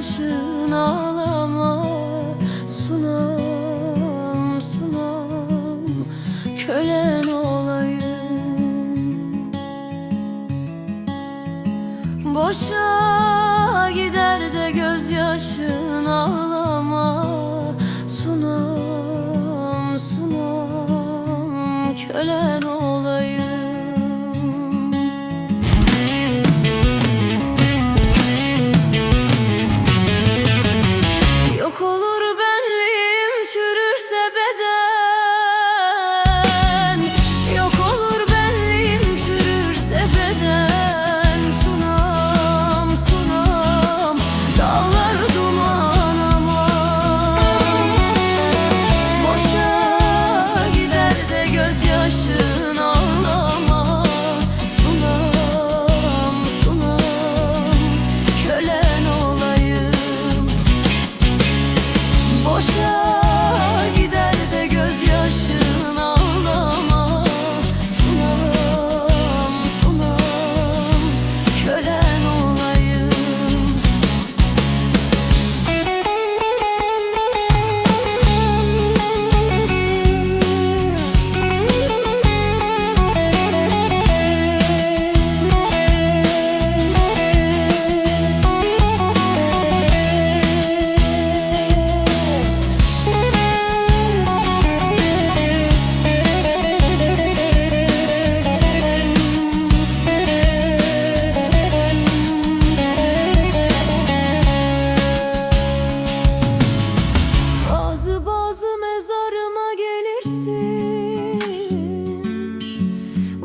gözyaşın ağlama. Sunam sunam kölen olayım. Boşa gider de gözyaşın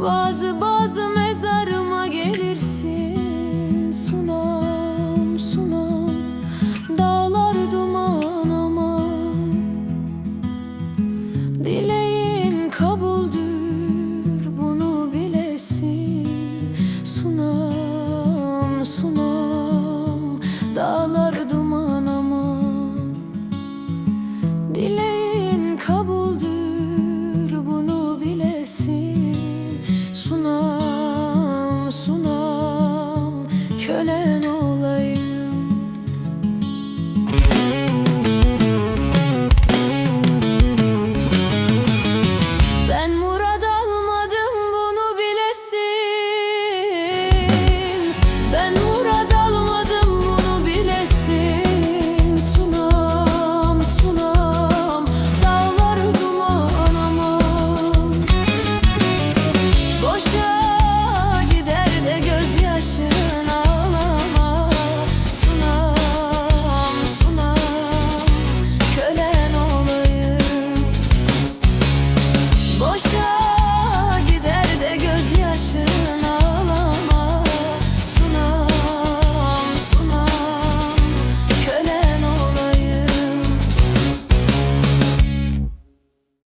was a boy. köle